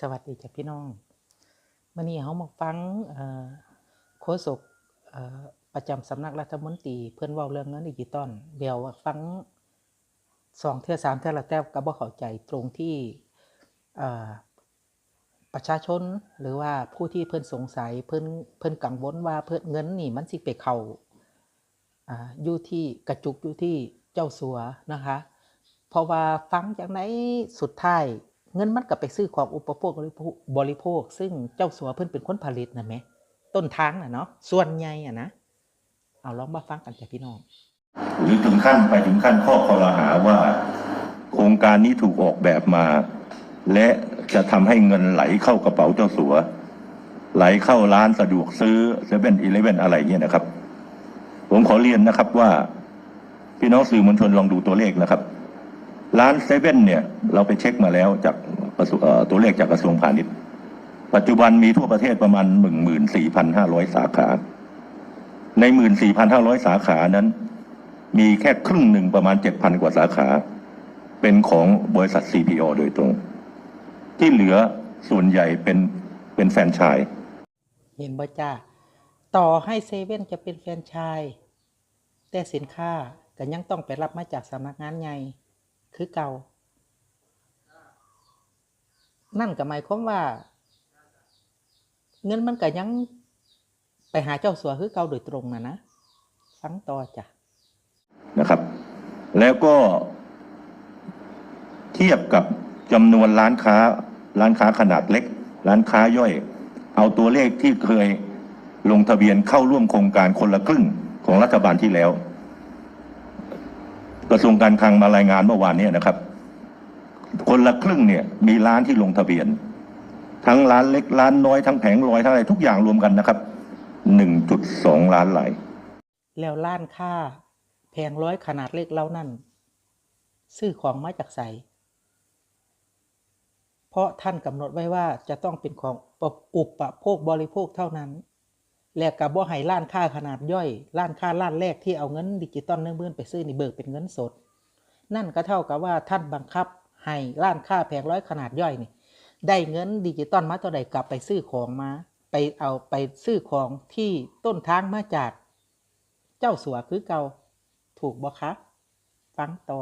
สวัสดีจ้ะพี่น้องมื่อนี้เขามาฟังโฆษกประจำสำนักรัฐมนตรีเพื่อนว้าเรื่องเงินดิจิตอลเดี๋ยวฟังสองเทื่อสามเทื่อและแต่ก็บ่เข้าใจตรงที่ประชาชนหรือว่าผู้ที่เพิ่นสงสัยเพิ่นเพิ่นกังวลว่าเพิ่นเงินนี่มันสิไปเข้าอ่าอยู่ที่กระจุกอยู่ที่เจ้าสัวนะคะ เพราะว่าฟังจากไหนสุดท้าย เงินมันก็ไปซื้อของอุปโภคบริโภค ซึ่งเจ้าสัวเพิ่นเป็นคนผลิตนะแหม่ต้นทางน่ะเนาะส่วนใหญ่อะนะเอาลองมาฟังกันจ้ะพี่น้องหรือถึงขั้นไปถึงขั้นข้อคอรหาว่า โครงการนี้ถูกออกแบบมา และจะทำให้เงินไหลเข้ากระเป๋าเจ้าสัว ไหลเข้าร้านสะดวกซื้อเซเว่นอีเลฟเว่นอะไรเงี้ยนะครับ ผมขอเรียนนะครับว่า พี่น้องสื่อมวลชนลองดูตัวเลขนะครับ ร้านเซเว่นเนี่ยเราไปเช็คมาแล้วจากตัวเลขจากกระทรวงพาณิชย์ ปัจจุบันมีทั่วประเทศประมาณหนึ่งหมื่นสี่พันห้าร้อยสาขา ในหมื่นสี่พันห้าร้อยสาขานั้น มีแค่ครึ่งหนึ่งประมาณเจ็ดพันกว่าสาขา เป็นของบริษัท CPO โดยตรง ที่เหลือส่วนใหญ่เป็นเป็นแฟนชส์เห็นบ่จ้าต่อให้เซเว่นจะเป็นแฟนชส์แต่สินค้าก็ยังต้องไปรับมาจากสำนักงานใหญ่ คือเก่า นั่นก็หมายความว่า เงินมันก็ยังไปหาเจ้าสัวคือเก่าโดยตรงนะนะฟังต่อจ้ะนะครับ แล้วก็ เทียบกับจำนวนร้านค้า ร้านค้าขนาดเล็ก ร้านค้าย่อย เอาตัวเลขที่เคยลงทะเบียนเข้าร่วมโครงการคนละครึ่งของรัฐบาลที่แล้ว ระทรวงการคลังมารายงานเมื่อวานนี้นะครับ คนละครึ่งเนี่ยมีร้านที่ลงทะเบียน ทั้งร้านเล็กร้านน้อยทั้งแผงลอยทั้งอะไรทุกอย่างรวมกันนะครับหนึ่งจุดสองล้านรายแล้วล้านค่าแพงร้อยขนาดเล็กเล่านั่นซื้อของมาจากใสเพราะท่านกำหนดไว้ว่าจะต้องเป็นของอุปโภคบริโภคเท่านั้น และกับบ่ให้ล้านค่าขนาดย่อยล้านค่าล้านแรกที่เอาเงินดิจิตอลเนื่องเบื้อนไปซื้อนี่เบิกเป็นเงินสด นั่นก็เท่ากับว่าท่านบังคับให้ล้านค่าแพงร้อยขนาดย่อยนี่ ได้เงินดิจิตอลมาตัวใดกลับไปซื้อของมา ไปเอาไปซื้อของที่ต้นทางมาจาก เจ้าสัวคือเกาถูกบ่คะฟังต่อ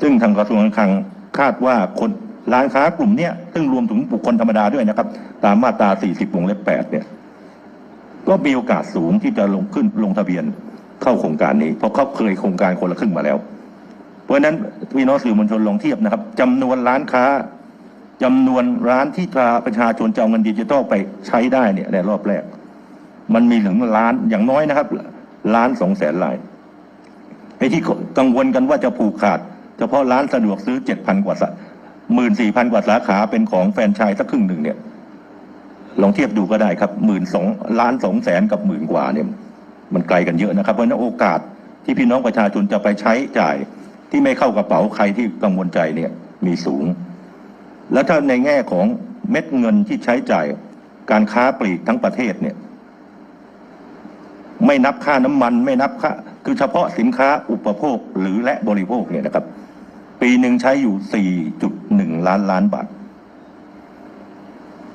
ซึ่งทางกระทรวงการคลังคาดว่าคน ร้านค้ากลุ่มเนี้ยซึ่งรวมถึงบุคคลธรรมดาด้วยนะครับ ตามมาตรา 40 วงเล็บ 8 เนี่ย ก็มีโอกาสสูงที่จะลงขึ้นลงทะเบียนเข้าโครงการนี้ เพราะเขาเคยโครงการคนละครึ่งมาแล้ว เพราะฉะนั้นพี่น้องสื่อมวลชนลองเทียบนะครับจำนวนร้านค้าจำนวนร้านที่ประชาชนจะเอาเงินดิจิทัลไปใช้ได้เนี่ยในรอบแรก มันมีถึงล้านอย่างน้อยนะครับล้านสองแสนรายไอ้ที่กังวลกันว่าจะผูกขาด เฉพาะร้านสะดวกซื้อเจ็ดพันกว่าสา หมื่นสี่พันกว่าสาขาเป็นของแฟนชส์สักครึ่งหนึ่งเนี่ย ลองเทียบดูก็ได้ครับหมื่นสองล้านสองแสนกับหมื่นกว่าเนี่ย มันไกลกันเยอะนะครับ เพราะฉะนั้นโอกาสที่พี่น้องประชาชนจะไปใช้จ่ายที่ไม่เข้ากระเป๋าใครที่กังวลใจเนี่ยมีสูง แล้วถ้าในแง่ของเม็ดเงินที่ใช้จ่ายการค้าปลีกทั้งประเทศเนี่ย ไม่นับค่าน้ำมันไม่นับค่าคือเฉพาะสินค้าอุปโภคหรือและบริโภคเนี่ยนะครับ ปีหนึ่งใช้อยู่ 4.1ล้านล้านบาท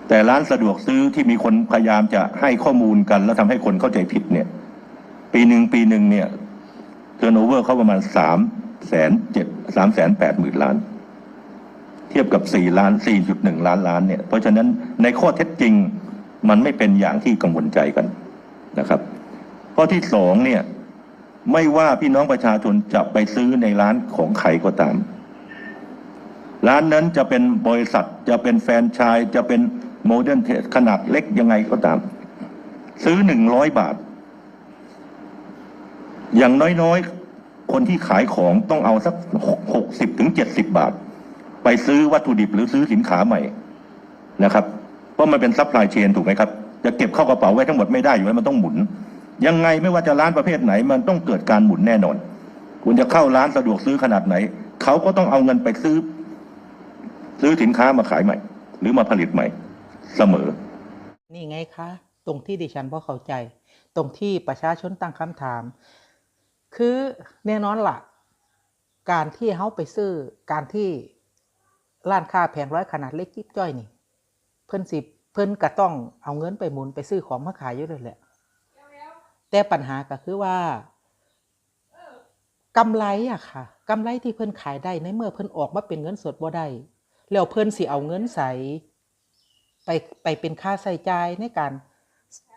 แต่ร้านสะดวกซื้อที่มีคนพยายามจะให้ข้อมูลกัน แล้วทำให้คนเข้าใจผิดเนี่ย ปีหนึ่งปีหนึ่งเนี่ยเทอร์โนเวอร์เขาประมาณสามแสนเจ็ดสามแสนแปดหมื่นล้าน เทียบกับสี่ล้านสี่จุดหนึ่งล้านล้านเนี่ย เพราะฉะนั้นในข้อเท็จจริงมันไม่เป็นอย่างที่กังวลใจกันนะครับ ข้อที่สองเนี่ย ไม่ว่าพี่น้องประชาชนจะไปซื้อในร้านของใครก็ตาม ร้านนั้นจะเป็นบริษัทจะเป็นแฟรนไชส์จะเป็นโมเดิร์นเทสขนาดเล็กยังไงก็ตาม ซื้อหนึ่งร้อยบาท อย่างน้อยๆ คนที่ขายของต้องเอาสักหกสิบถึงเจ็ดสิบบาท ไปซื้อวัตถุดิบหรือซื้อสินค้าใหม่นะครับ เพราะมันเป็นซัพพลายเชนถูกไหมครับ จะเก็บเข้ากระเป๋าไว้ทั้งหมดไม่ได้อยู่แล้วมันต้องหมุน ยังไงไม่ว่าจะร้านประเภทไหน มันต้องเกิดการหมุนแน่นอน คุณจะเข้าร้านสะดวกซื้อขนาดไหน เขาก็ต้องเอาเงินไปซื้อ ซื้อสินค้ามาขายใหม่ หรือมาผลิตใหม่เสมอ นี่ไงคะ ตรงที่ดิฉันพอเข้าใจ ตรงที่ประชาชนตั้งคำถาม คือแน่นอนละ่ะ การที่เขาไปซื้อการที่ร้านค้าแผงร้อยขนาดเล็กจิ๊บจ้อยนี่ เพิ่นสิเพิ่นก็ต้องเอาเงินไปหมุนไปซื้อของมาขายอยู่เลยแหละแต่ปัญหาก็คือว่ากำไรอะค่ะกำไรที่เพิ่นขายได้ในเมื่อเพิ่นออกมาเป็นเงินสดบ่ได้ แล้วเพิ่นสิเอาเงินใส่ไปไปเป็นค่าใช้จ่ายในการ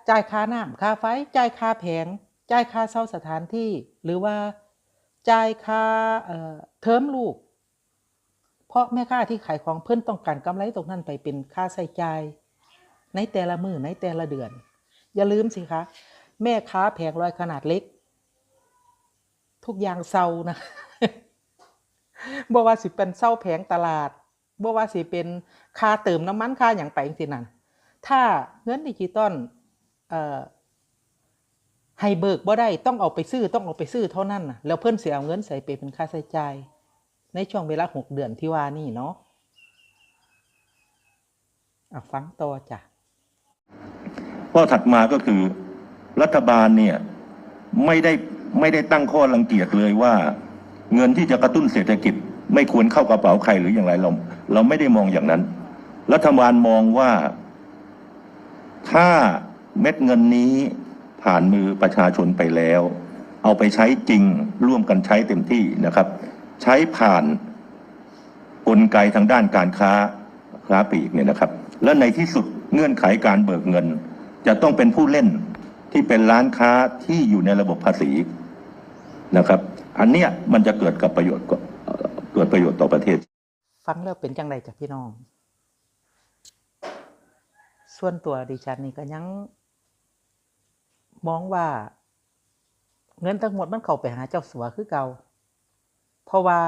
จ่ายค่าน้ำค่าไฟจ่ายค่าแผงจ่ายค่าเช่าสถานที่ หรือว่าจ่ายค่าเอ่อเทอมลูก เพราะแม่ค้าที่ขายของเพิ่นต้องการกำไรตรงนั้นไปเป็นค่าใช้จ่ายในแต่ละมือในแต่ละเดือน อย่าลืมสิคะแม่ค้าแผงลอยขนาดเล็ก ทุกอย่างเศร้านะบ่ว่าสิเป็นเศร้าแผงตลาด บ่ว่าสิเป็นค่าเติมน้ำมันค่าอย่างไปจังซี่นั่นถ้าเงินดิจิตอลเอ่อให้เบิกบ่ได้ต้องเอาไปซื้อต้องเอาไปซื้อเท่านั้นน่ะแล้วเพิ่นสิเอาเงินใส่ไปเป็นค่าใช้จ่ายในช่วงเวลาหกเดือนที่ว่านี่เนาะอะฟังต่อจ้ะข้อถัดมาก็คือ รัฐบาลเนี่ยไม่ได้ไม่ได้ตั้งข้อรังเกียจเลยว่า เงินที่จะกระตุ้นเศรษฐกิจ ไม่ควรเข้ากระเป๋าใครหรืออย่างไรเราเราไม่ได้มองอย่างนั้น รัฐบาลมองว่า ถ้าเม็ดเงินนี้ผ่านมือประชาชนไปแล้ว เอาไปใช้จริงร่วมกันใช้เต็มที่นะครับ ใช้ผ่านกลไกทางด้านการค้าค้าปลีกเนี่ยนะครับ และในที่สุดเงื่อนไขการเบิกเงิน จะต้องเป็นผู้เล่นที่เป็นร้านค้าที่อยู่ในระบบภาษีนะครับ อันเนี้ยมันจะเกิดกับประโยชน์ กิดประโยชน์ต่อประเทศ ฟังแล้วเป็นจังไรจากพี่น้อง ส่วนตัวดิฉันนี่ก็ยัง มองว่า เงินทั้งหมดมันเข้าไปหาเจ้าสัวคือเก่า เพราะว่า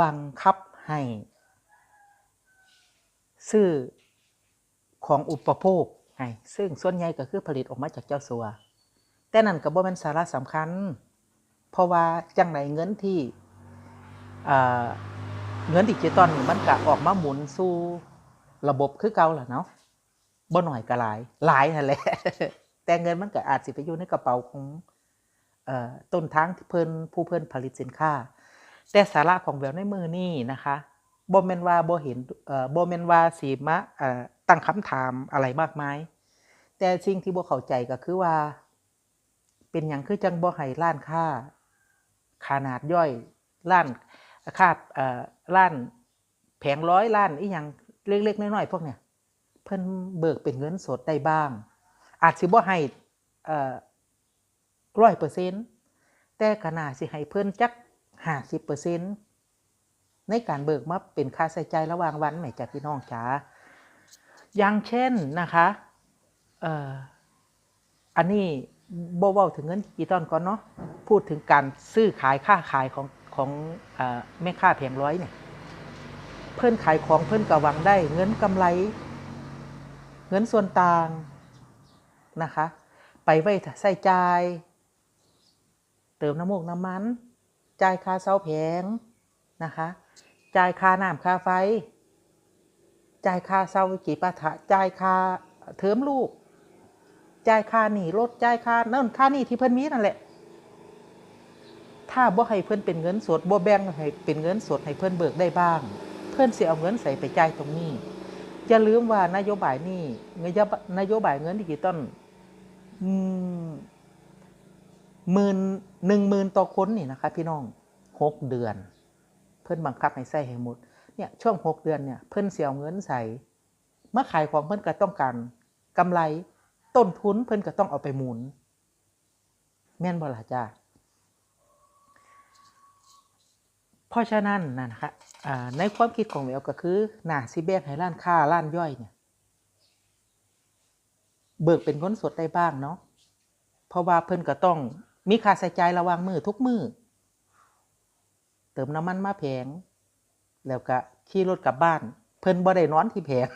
บังคับให้ซื้อของอุปโภคให้ซึ่งส่วนใหญ่ก็คือผลิตออกมาจากเจ้าสัว แต่นั่นก็บ่แม่นสาระสำคัญ เพราะว่าจังไหนเงินที่ เงินดิจิตอลนี่มันก็ออกมาหมุนสู่ระบบคือเก่าแหละเนาะบ่หน่อยก็หลายหลายนั่นแหละ แต่เงินมันก็อาจสิไปอยู่ในกระเป๋าของอต้นทางที่เพิ่นผู้เพิ่นผลิตสินค้า แต่สาระของแววในมือนี่นะคะบ่แม่นว่าบ่เห็นบ่แม่นว่าสิมาเอ่อตั้งคำถามอะไรมากมาย แต่สิ่งที่บ่เข้าใจก็คือว่า เป็นหยังคือจังบ่ให้ร้านค้าขนาดย่อยร้าน คาบเอ่อร้านแผงร้อยร้านอีหยังเล็กๆน้อยๆพวกเนี้ยเพิ่นเบิกเป็นเงินสดได้บ้าง อาจสิบ่ให้เอ่อร้อยเปอร์เซ็นต์แต่ขนาดสิให้เพิ่นจักห้าสิบเปอร์เซ็นต์ในการเบิกมาเป็นค่าใช้จ่ายระหว่างวันแหม่จากพี่น้องจ๋าอย่างเช่นนะคะเอ่ออันนี้บ่เว้าถึงเงินดิจิตอลก่อนเนาะพูดถึงการซื้อขายค่าขายของ ของอแม่ค้าแผงร้อยเนี่ยเพิ่อนขายของเพิ่อนก็หวังได้ เงินกำไร เงินส่วนต่างนะคะ ไปไว้ใส่จ่าย เติมน้ำมูกน้ำมัน จ่ายค่าเสาแผงนะคะ จ่ายค่าน้ำค่าไฟ จ่ายค่าเสาวิจิปาถะจ่ายค่าเทอมลูก จ่ายค่าหนีรถจ่ายค่านั่นค่านี่ที่เพิ่นมีนั่นแหละ ถ้าบ่ให้เพิ่อนเป็นเงินสดบ่แบ่งให้เป็นเงินสดให้เพิ่อนเบิกได้บ้าง เพิ่อนสิเอาเงินใส่ไปจ่ายตรงนี้อย่าลืมว่านโยบายนี้เงินนโยบายเงินดิจิตอลหมื่นหนึ่งหมื่นต่อคนนี่นะคะ พี่น้องหกเดือน เพิ่อนบังคับให้ใส่ให้หมดเนี่ยช่วงหกเดือนเนี่ยเพิ่อนเสียเงินใส่เมื่อขายของเพิ่อนก็ต้องการกำไรต้นทุนเพิ่อนก็ต้องเอาไปหมุน แม่นบล่ะจ้า เพราะฉะนั้นนะนะคะอ่าในความคิดของแววก็คือหน้าสิแบ่งให้ร้านค้าร้านย่อยเนี่ยเบิกเป็นเงินสดได้บ้างเนาะเพราะว่าเพิ่นก็ต้องมีค่าใช้จ่ายระว่างมือทุกมือเติมน้ำมันมาแพงแล้วก็ขี่รถกลับบ้าน เพิ่นบ่ได้นอนที่แผง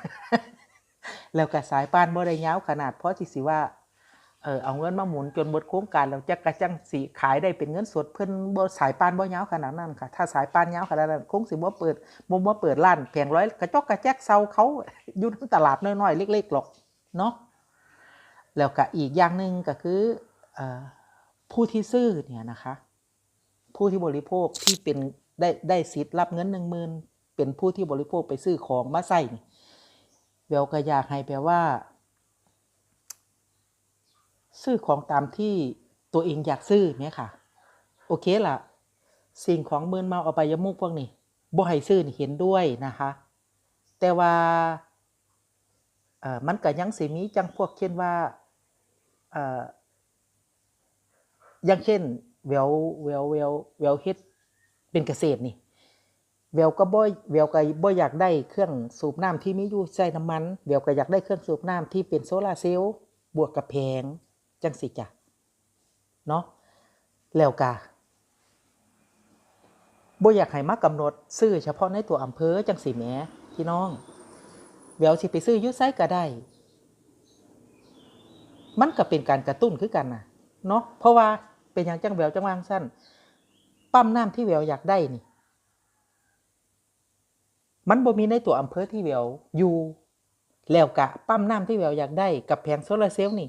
แล้วก็สายปานบ่ได้ยาวขนาดเพราะที่สิว่า เออเอาเงินมาหมุนจนหมดโครงการแล้วจะกระจังสิขายได้เป็นเงินสดเพิ่นบ่สายปานบ่ยาวขนาดนั้นค่ะ ถ้าสายปานยาวขนาดนั้นคงสิบ่เปิดบ่บ่เปิดร้านแผงร้อยกระจอกกระแจกเซาเขาอยู่ในตลาดน้อยๆเล็กๆหรอกเนาะแล้วก็อีกอย่างหนึ่งก็คือเออผู้ที่ซื้อเนี่ยนะคะ ผู้ที่บริโภคที่เป็นได้ได้สิทธิ์รับเงินหนึ่งหมื่นเป็นผู้ที่บริโภคไปซื้อของมาใส่นี่แววก็อยากให้แปลว่า ซื้อของตามที่ตัวเองอยากซื้อเนี่ยค่ะ โอเคล่ะสิ่งของมืนเมาเอาไปยมุกพวกนี้บ่ให้ซื้อนี่เห็นด้วยนะคะ แต่ว่าเอ่อมันก็ยังสิมีจังพวกเช่นว่าเอ่ออย่างเช่นแววแววแววแววเฮ็ดเป็นเกษตรนี่แววก็บ่แววก็บ่อยากได้เครื่องสูบน้ำที่มีอยู่ใช้น้ำมันแววก็อยากได้เครื่องสูบน้ำที่เป็นโซลาร์เซลล์บวกกับแพง จังสิจ้ะเนาะแล้วก็บ่อยากให้มากกำหนดซื้อเฉพาะในตัวอำเภอจังสิแหมพี่น้องแววสิไปซื้อยุไซก็ได้ มันก็เป็นการกระตุ้นคือกันนะเนาะเพราะว่าเป็นอย่างจังแววจังวางสั้นปั๊มน้ำที่แววอยากได้นี่ มันบ่มีในตัวอำเภอที่แววอยู่แล้วกะปั๊มน้ำที่แววอยากได้กับแผงโซลาร์เซลล์นี่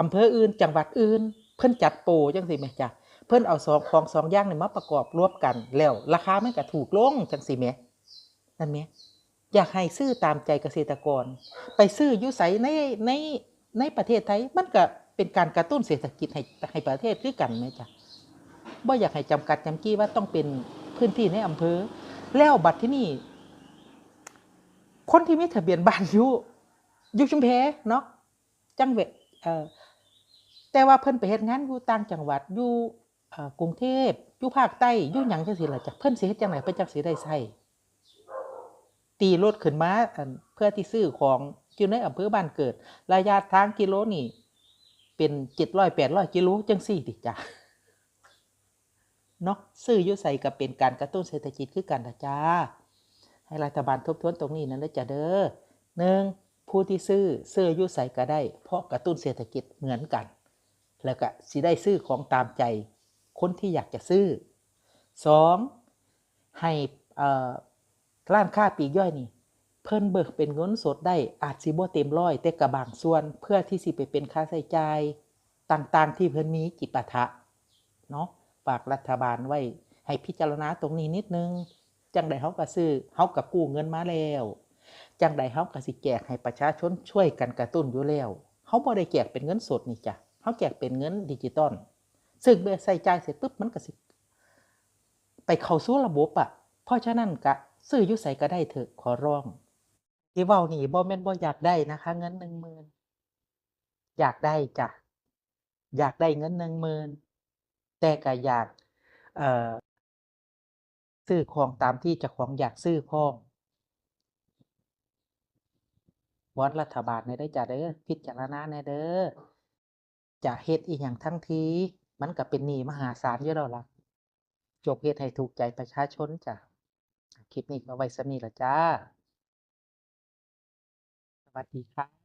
อำเภออื่น จังหวัดอื่น เพิ่นจัดโปรจังสิแม่จ้ะเพิ่นเอาสองของสองอย่างนี่มาประกอบรวมกันแล้วราคามันก็ถูกลงจังสิแม่นั่นแหมอยากให้ซื้อตามใจเกษตรกร ไปซื้ออยุใสในในในประเทศไทยมันก็เป็นการกระตุ้นเศรษฐกิจให้ให้ประเทศคือกันไหมจ๊ะบ่อยากให้จำกัดจำกี้ว่าต้องเป็นพื้นที่ในอำเภอ แล้วบัตรที่นี่ คนที่มีทะเบียนบ้านอยู่อยู่ชุมแพเนาะจังเวเอ่อ แต่ว่าเพิ่นไปเฮ็ดงานอยู่ต่างจังหวัดอยู่กรุงเทพอยู่ภาคใต้อยู่หยังจังซี่ล่ะจ้ะเพิ่นสิเฮ็ดจังไดเพิ่นจักสิได้ใช้ตีรถขึ้นมาเพื่อที่ซื้อของอยู่ในอำเภอบ้านเกิด ระยะทางกิโลนี่เป็นเจ็ดร้อยแปดร้อยกิโลจังสี่ติจ้ะเนาะซื้ออยุใส่ก็เป็นการกระตุ้นเศรษฐกิจคือกันนะจ้า ให้รัฐบาลทบทวนตรงนี้นั่นนะจ้ะเด้อหนึ่งผู้ที่ซื้อซื้ออยุใส่ก็ได้ เพราะกระตุ้นเศรษฐกิจเหมือนกัน แล้วก็สิได้ซื้อของตามใจ คนที่อยากจะซื้อสองให้ร้านค้าปีกย่อยนี่ เพิ่นเบิกเป็นเงินสดได้อาจสิบ่เต็มร้อยแต่กะบางส่วนเพื่อที่สิไปเป็นค่าใช้จ่ายต่างๆ ที่เพิ่นมีจิปาถะเนาะฝากรัฐบาลไว้ให้พิจารณาตรงนี้นิดนึง จังใดเฮาก็ซื้อเฮาก็กู้เงินมาแล้ว จังใดเฮาก็สิแจกให้ประชาชนช่วยกันกระตุ้นอยู่แล้วเฮาบ่ได้แจกเป็นเงินสดนี่จ้ะ เฮาแจกเป็นเงินดิจิตอลซึ่งเมื่อใส่ใจเสร็จปุ๊บมันก็สิไปเข้าสู่ระบบอะเพราะฉะนั้นกะซื้อยุใส่ก็ได้เถอะขอร้อง ที่เว้านี่บ่แม่นบ่อยากได้นะคะ เงินหนึ่งหมื่นอยากได้จ้ะอยากได้เงินหนึ่งหมื่นแต่ก็อยากเอ่อซื้อของตามที่จ้าของอยากซื้อพร้อมวอนรัฐบาลในได้จ้ะเด้อพิจารณาแหน่เด้อ จะเฮ็ดอีอย่างทั้งทีมันก็เป็นหนี้มหาศาลเยอะแล้วล่ะจบเฮ็ดให้ถูกใจประชาชนจ้ะคลิปนี้ก็ไว้สำนี้ละจ้า สวัสดีครับ